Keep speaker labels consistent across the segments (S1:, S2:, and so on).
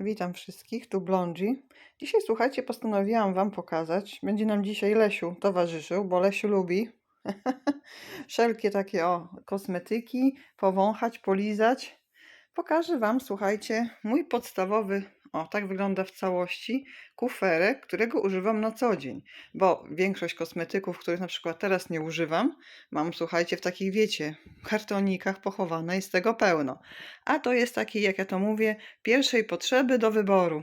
S1: Witam wszystkich, tu Blondzi. Dzisiaj, słuchajcie, postanowiłam Wam pokazać. Będzie nam dzisiaj Lesiu towarzyszył, bo Lesiu lubi wszelkie takie o kosmetyki, powąchać, polizać. Pokażę Wam, słuchajcie, mój podstawowy, o tak wygląda w całości, kuferek, którego używam na co dzień. Bo większość kosmetyków, których na przykład teraz nie używam, mam, słuchajcie, w takich, wiecie, kartonikach pochowane, jest tego pełno. A to jest taki, jak ja to mówię, pierwszej potrzeby do wyboru.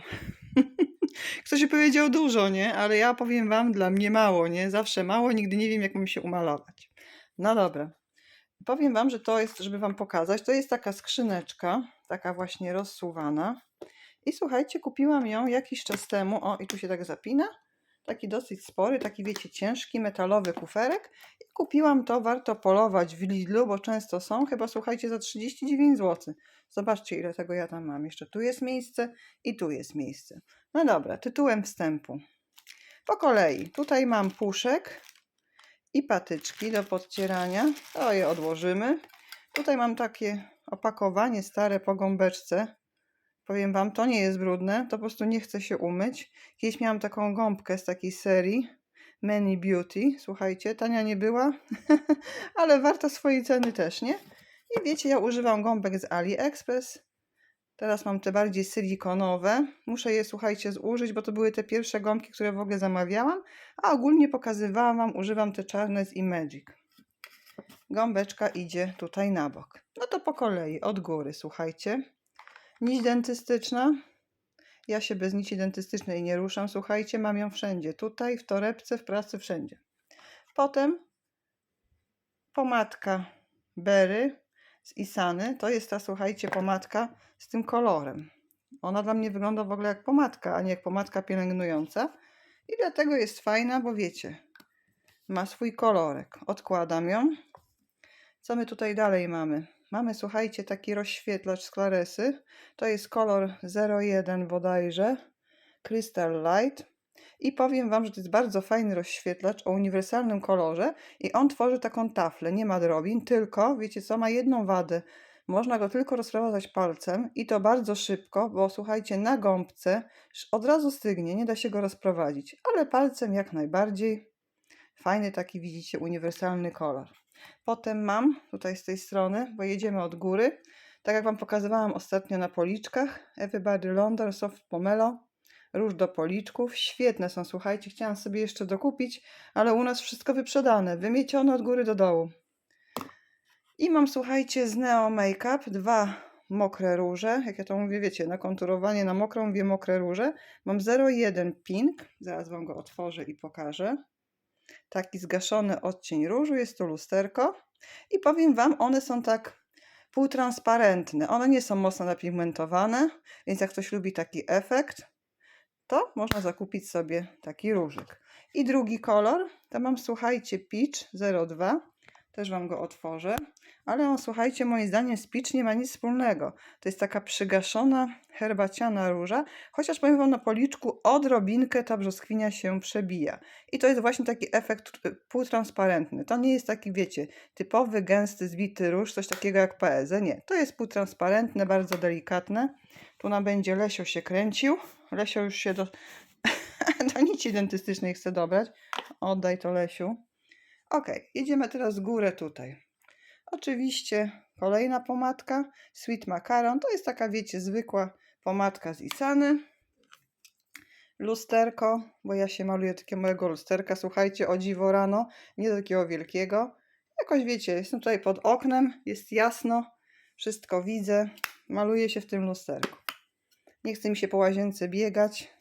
S1: Ktoś powiedział dużo, nie? Ale ja powiem wam, dla mnie mało, nie? Zawsze mało, nigdy nie wiem, jak mam się umalować. No dobra. Powiem wam, że to jest, żeby wam pokazać, to jest taka skrzyneczka, taka właśnie rozsuwana. I słuchajcie, kupiłam ją jakiś czas temu. O, i tu się tak zapina. Taki dosyć spory, taki wiecie, ciężki, metalowy kuferek. I kupiłam to, warto polować w Lidlu, bo często są, chyba słuchajcie, za 39 zł. Zobaczcie, ile tego ja tam mam. Jeszcze tu jest miejsce i tu jest miejsce. No dobra, tytułem wstępu. Po kolei, tutaj mam puszek i patyczki do podcierania. To je odłożymy. Tutaj mam takie opakowanie stare po gąbeczce. Powiem Wam, to nie jest brudne, to po prostu nie chce się umyć. Kiedyś miałam taką gąbkę z takiej serii Many Beauty. Słuchajcie, tania nie była, ale warta swojej ceny też, nie? I wiecie, ja używam gąbek z AliExpress. Teraz mam te bardziej silikonowe. Muszę je, słuchajcie, zużyć, bo to były te pierwsze gąbki, które w ogóle zamawiałam. A ogólnie pokazywałam Wam, używam te czarne z Imagic. Gąbeczka idzie tutaj na bok. No to po kolei, od góry, słuchajcie. Nić dentystyczna. Ja się bez nici dentystycznej nie ruszam. Słuchajcie, mam ją wszędzie. Tutaj, w torebce, w pracy, wszędzie. Potem pomadka Berry z Isany. To jest ta, słuchajcie, pomadka z tym kolorem. Ona dla mnie wygląda w ogóle jak pomadka, a nie jak pomadka pielęgnująca. I dlatego jest fajna, bo wiecie, ma swój kolorek. Odkładam ją. Co my tutaj dalej mamy? Mamy, słuchajcie, taki rozświetlacz z Claresy. To jest kolor 01 bodajże. Crystal Light. I powiem Wam, że to jest bardzo fajny rozświetlacz o uniwersalnym kolorze i on tworzy taką taflę, nie ma drobin, tylko, wiecie co, ma jedną wadę. Można go tylko rozprowadzać palcem i to bardzo szybko, bo słuchajcie, na gąbce od razu stygnie, nie da się go rozprowadzić, ale palcem jak najbardziej. Fajny taki, widzicie, uniwersalny kolor. Potem mam tutaj z tej strony, bo jedziemy od góry. Tak jak Wam pokazywałam ostatnio na policzkach, Everybody London Soft Pomelo, róż do policzków. Świetne są, słuchajcie, chciałam sobie jeszcze dokupić, ale u nas wszystko wyprzedane, wymiecione od góry do dołu. I mam, słuchajcie, z Neo Makeup dwa mokre róże, jak ja to mówię, wiecie, na konturowanie na mokrą mówię mokre róże. Mam 01 Pink, zaraz Wam go otworzę i pokażę taki zgaszony odcień różu, jest to lusterko. I powiem Wam, one są tak półtransparentne, one nie są mocno napigmentowane, więc jak ktoś lubi taki efekt, to można zakupić sobie taki różyk. I drugi kolor, to mam, słuchajcie, Peach 02, też Wam go otworzę, ale on, słuchajcie, moim zdaniem z nie ma nic wspólnego. To jest taka przygaszona, herbaciana róża, chociaż powiem Wam na policzku odrobinkę ta brzoskwinia się przebija. I to jest właśnie taki efekt półtransparentny. To nie jest taki, wiecie, typowy, gęsty, zbity róż, coś takiego jak PZ. Nie, to jest półtransparentne, bardzo delikatne. Tu na będzie Lesio się kręcił. Lesio już się do, do nici dentystycznej chce dobrać. Oddaj to Lesiu. Ok, jedziemy teraz górę tutaj. Oczywiście kolejna pomadka, Sweet Macaron. To jest taka, wiecie, zwykła pomadka z Isany. Lusterko, bo ja się maluję takiego małego lusterka. Słuchajcie, o dziwo rano, nie takiego wielkiego. Jakoś wiecie, jestem tutaj pod oknem, jest jasno, wszystko widzę. Maluję się w tym lusterku. Nie chce mi się po łazience biegać.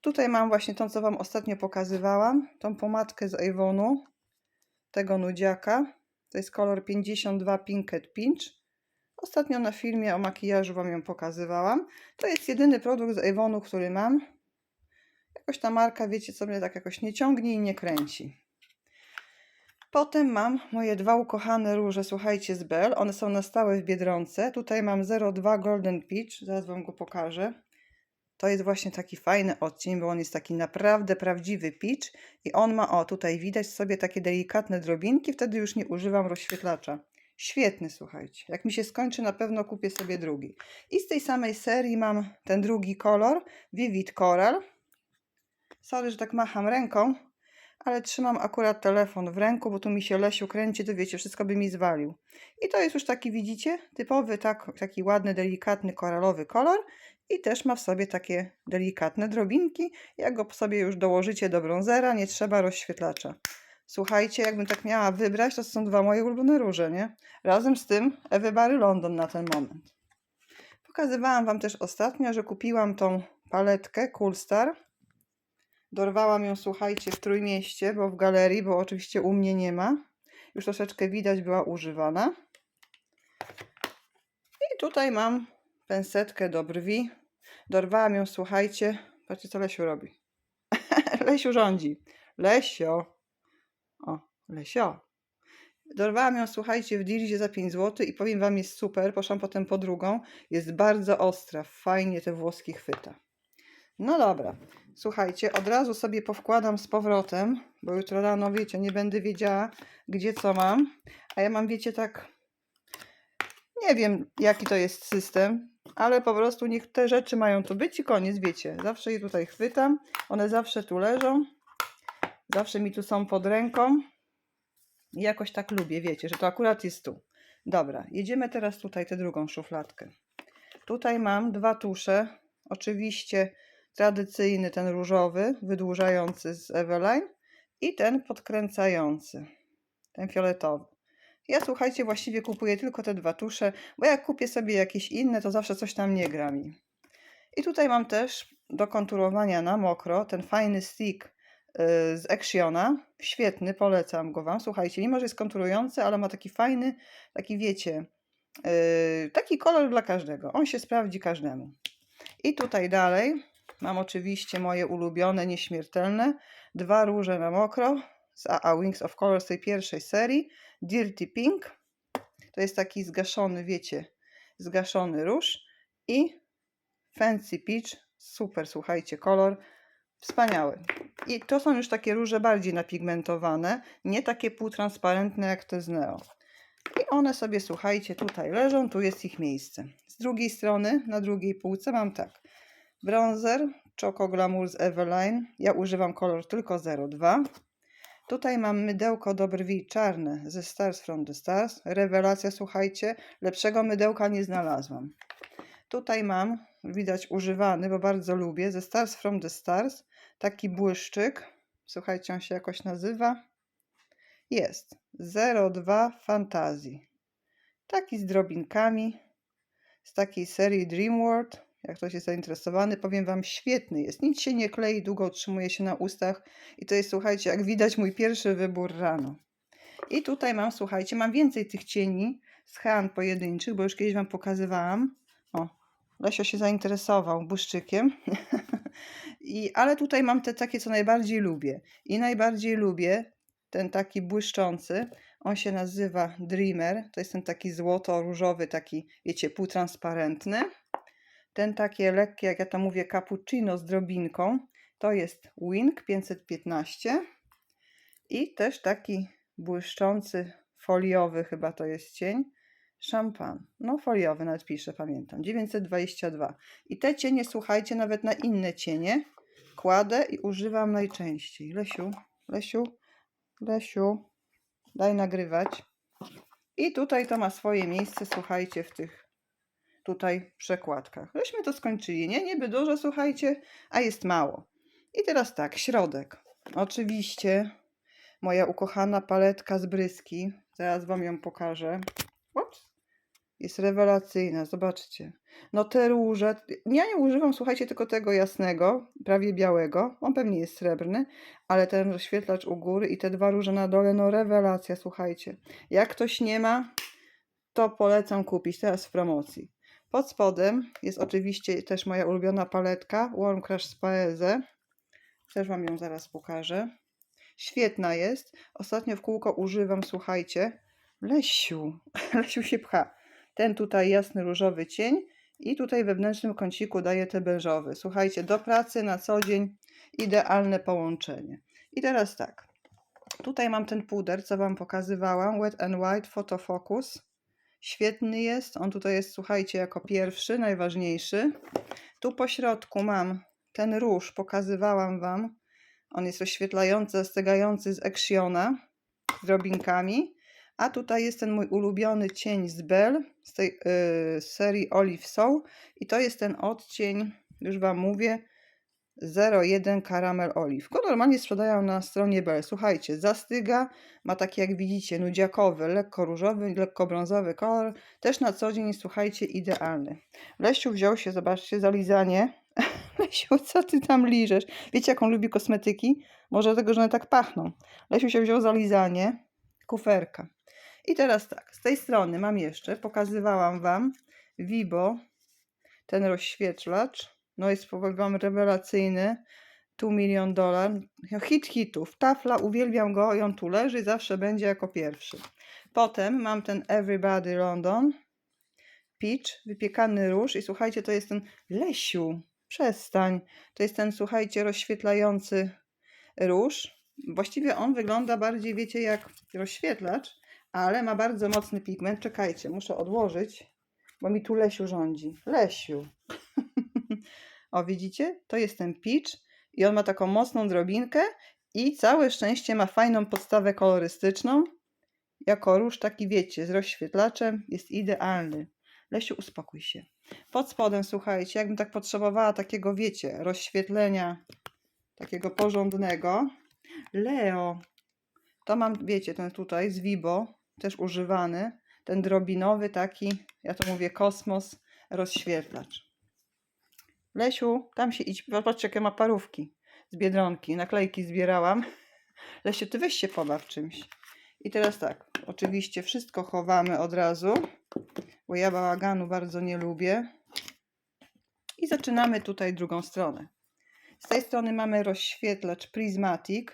S1: Tutaj mam właśnie tą, co Wam ostatnio pokazywałam, tą pomadkę z Avonu, tego nudziaka. To jest kolor 52 Pinkett Pinch. Ostatnio na filmie o makijażu Wam ją pokazywałam. To jest jedyny produkt z Avonu, który mam. Jakoś ta marka, wiecie co, mnie tak jakoś nie ciągnie i nie kręci. Potem mam moje dwa ukochane róże, słuchajcie, z Bell. One są na stałe w Biedronce. Tutaj mam 02 Golden Peach, zaraz Wam go pokażę. To jest właśnie taki fajny odcień, bo on jest taki naprawdę prawdziwy peach i on ma, o tutaj widać sobie takie delikatne drobinki, wtedy już nie używam rozświetlacza. Świetny, słuchajcie. Jak mi się skończy, na pewno kupię sobie drugi. I z tej samej serii mam ten drugi kolor, Vivid Coral. Sorry, że tak macham ręką, ale trzymam akurat telefon w ręku, bo tu mi się Lesiu kręci, to wiecie, wszystko by mi zwalił. I to jest już taki, widzicie, typowy, tak, taki ładny, delikatny, koralowy kolor. I też ma w sobie takie delikatne drobinki. Jak go sobie już dołożycie do brązera, nie trzeba rozświetlacza. Słuchajcie, jakbym tak miała wybrać, to są dwa moje ulubione róże, nie? Razem z tym Ewy Bary London na ten moment. Pokazywałam Wam też ostatnio, że kupiłam tą paletkę Cool Star. Dorwałam ją, słuchajcie, w Trójmieście, bo w galerii, bo oczywiście u mnie nie ma. Już troszeczkę widać, była używana. I tutaj mam pensetkę do brwi. Dorwałam ją, słuchajcie. Patrzcie, co Lesiu robi. Lesiu rządzi. Lesio. O, Lesio. Dorwałam ją, słuchajcie, w Dirzie za 5 zł i powiem Wam, jest super. Poszłam potem po drugą. Jest bardzo ostra. Fajnie te włoski chwyta. No dobra. Słuchajcie, od razu sobie powkładam z powrotem, bo jutro rano, wiecie, nie będę wiedziała, gdzie co mam. A ja mam, wiecie, tak... Nie wiem, jaki to jest system, ale po prostu niech te rzeczy mają tu być i koniec, wiecie. Zawsze je tutaj chwytam. One zawsze tu leżą. Zawsze mi tu są pod ręką. I jakoś tak lubię, wiecie, że to akurat jest tu. Dobra, jedziemy teraz tutaj tę drugą szufladkę. Tutaj mam dwa tusze. Oczywiście tradycyjny, ten różowy, wydłużający z Eveline i ten podkręcający, ten fioletowy. Ja słuchajcie, właściwie kupuję tylko te dwa tusze, bo jak kupię sobie jakieś inne, to zawsze coś tam nie gra mi. I tutaj mam też do konturowania na mokro ten fajny stick yy, z Actiona. Świetny, polecam go Wam. Słuchajcie, mimo że jest konturujący, ale ma taki fajny, taki wiecie, yy, taki kolor dla każdego. On się sprawdzi każdemu. I tutaj dalej mam oczywiście moje ulubione, nieśmiertelne, dwa róże na mokro z AA Wings of Color z tej pierwszej serii. Dirty Pink, to jest taki zgaszony, wiecie, zgaszony róż i Fancy Peach, super, słuchajcie, kolor wspaniały. I to są już takie róże bardziej napigmentowane, nie takie półtransparentne jak te z Neo. I one sobie, słuchajcie, tutaj leżą, tu jest ich miejsce. Z drugiej strony, na drugiej półce mam tak, bronzer Choco Glamour z Eveline, ja używam kolor tylko 02. Tutaj mam mydełko do brwi czarne ze Stars from the Stars. Rewelacja, słuchajcie, lepszego mydełka nie znalazłam. Tutaj mam, widać używany, bo bardzo lubię, ze Stars from the Stars, taki błyszczyk. Słuchajcie, on się jakoś nazywa. Jest 02 Fantazji. Taki z drobinkami, z takiej serii Dream World. Jak ktoś jest zainteresowany, powiem Wam, świetny jest. Nic się nie klei, długo utrzymuje się na ustach. I to jest, słuchajcie, jak widać, mój pierwszy wybór rano. I tutaj mam, słuchajcie, mam więcej tych cieni z Han pojedynczych, bo już kiedyś Wam pokazywałam. O, Lesio się zainteresował błyszczykiem. I, ale tutaj mam te takie, co najbardziej lubię. I najbardziej lubię ten taki błyszczący. On się nazywa Dreamer. To jest ten taki złoto-różowy, taki, wiecie, półtransparentny. Ten takie lekkie, jak ja to mówię, cappuccino z drobinką. To jest Wing 515. I też taki błyszczący, foliowy chyba to jest cień. Szampan. No foliowy nawet piszę, pamiętam. 922. I te cienie, słuchajcie, nawet na inne cienie kładę i używam najczęściej. Lesiu, Lesiu, Lesiu, daj nagrywać. I tutaj to ma swoje miejsce, słuchajcie, w tych tutaj przekładkach. Żeśmy to skończyli, nie? Niby dużo, słuchajcie, a jest mało. I teraz tak, środek. Oczywiście moja ukochana paletka z bryski. Zaraz Wam ją pokażę. Ups. Jest rewelacyjna, zobaczcie. No te róże, ja nie używam, słuchajcie, tylko tego jasnego, prawie białego. On pewnie jest srebrny, ale ten rozświetlacz u góry i te dwa róże na dole, no rewelacja, słuchajcie. Jak ktoś nie ma, to polecam kupić teraz w promocji. Pod spodem jest oczywiście też moja ulubiona paletka Warm Crush z Paese. Też Wam ją zaraz pokażę. Świetna jest. Ostatnio w kółko używam, słuchajcie, Lesiu. Lesiu się pcha. Ten tutaj jasny różowy cień i tutaj we wnętrznym kąciku daję te beżowy. Słuchajcie, do pracy na co dzień idealne połączenie. I teraz tak. Tutaj mam ten puder, co Wam pokazywałam, Wet and White Photo Focus. Świetny jest, on tutaj jest, słuchajcie, jako pierwszy, najważniejszy. Tu po środku mam ten róż, pokazywałam Wam. On jest rozświetlający, zastygający z Actiona, z drobinkami. A tutaj jest ten mój ulubiony cień z Bell, z tej yy, serii Olive Soul. I to jest ten odcień, już Wam mówię, 01 Caramel Olive. Go normalnie sprzedają na stronie Bell. Słuchajcie, zastyga, ma taki jak widzicie nudziakowy, lekko różowy, lekko brązowy kolor. Też na co dzień, słuchajcie, idealny. Lesiu wziął się, zobaczcie, za lizanie. Lesiu, co ty tam liżesz? Wiecie, jak on lubi kosmetyki? Może dlatego, że one tak pachną. Lesiu się wziął za lizanie, kuferka. I teraz tak, z tej strony mam jeszcze, pokazywałam Wam Vibo, ten rozświetlacz. No jest powiem rewelacyjny. Tu milion dolar. Hit hitów. Tafla, uwielbiam go i on tu leży, zawsze będzie jako pierwszy. Potem mam ten Everybody London. Peach, wypiekany róż i słuchajcie, to jest ten Lesiu, przestań. To jest ten, słuchajcie, rozświetlający róż. Właściwie on wygląda bardziej, wiecie, jak rozświetlacz, ale ma bardzo mocny pigment. Czekajcie, muszę odłożyć, bo mi tu Lesiu rządzi. Lesiu. o, widzicie? To jest ten peach i on ma taką mocną drobinkę i całe szczęście ma fajną podstawę kolorystyczną. Jako róż taki, wiecie, z rozświetlaczem jest idealny. Lesiu, uspokój się. Pod spodem, słuchajcie, jakbym tak potrzebowała takiego, wiecie, rozświetlenia takiego porządnego. Leo, to mam, wiecie, ten tutaj z Vibo, też używany, ten drobinowy taki, ja to mówię kosmos, rozświetlacz. Lesiu, tam się idź, patrzcie jakie ma parówki z Biedronki, naklejki zbierałam. Lesiu, ty weź się pobaw czymś. I teraz tak, oczywiście wszystko chowamy od razu, bo ja bałaganu bardzo nie lubię. I zaczynamy tutaj drugą stronę. Z tej strony mamy rozświetlacz Prismatic.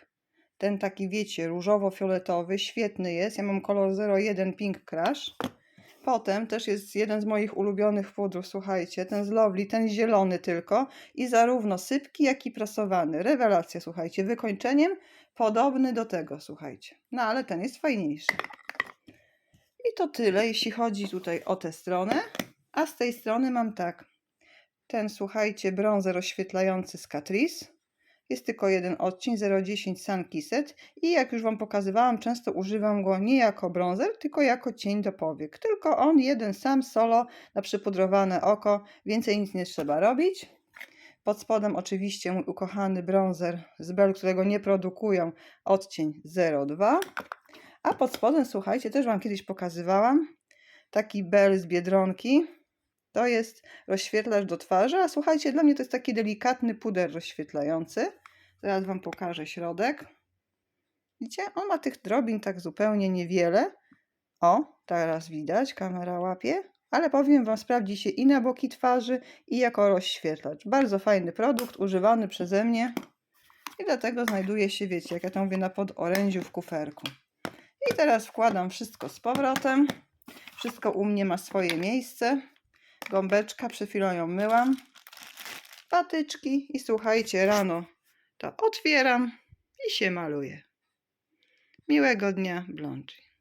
S1: Ten taki, wiecie, różowo-fioletowy, świetny jest. Ja mam kolor 01 Pink Crush. Potem też jest jeden z moich ulubionych pudrów, słuchajcie, ten z Lovely, ten zielony tylko i zarówno sypki, jak i prasowany. Rewelacja, słuchajcie, wykończeniem podobny do tego, słuchajcie. No ale ten jest fajniejszy. I to tyle, jeśli chodzi tutaj o tę stronę. A z tej strony mam tak. Ten, słuchajcie, brązer oświetlający z Catrice. Jest tylko jeden odcień, 010 Sun Kissed i jak już Wam pokazywałam, często używam go nie jako bronzer, tylko jako cień do powiek. Tylko on jeden sam solo na przypudrowane oko, więcej nic nie trzeba robić. Pod spodem oczywiście mój ukochany bronzer z Bell, którego nie produkują, odcień 02. A pod spodem, słuchajcie, też Wam kiedyś pokazywałam, taki Bell z Biedronki. To jest rozświetlacz do twarzy, a słuchajcie, dla mnie to jest taki delikatny puder rozświetlający. Zaraz Wam pokażę środek. Widzicie? On ma tych drobin tak zupełnie niewiele. O, teraz widać, kamera łapie. Ale powiem Wam, sprawdzi się i na boki twarzy, i jako rozświetlacz. Bardzo fajny produkt, używany przeze mnie. I dlatego znajduje się, wiecie, jak ja to mówię, na podorędziu w kuferku. I teraz wkładam wszystko z powrotem. Wszystko u mnie ma swoje miejsce. Gąbeczka, przed chwilą ją myłam. Patyczki i słuchajcie, rano to otwieram i się maluję. Miłego dnia, Blądzi.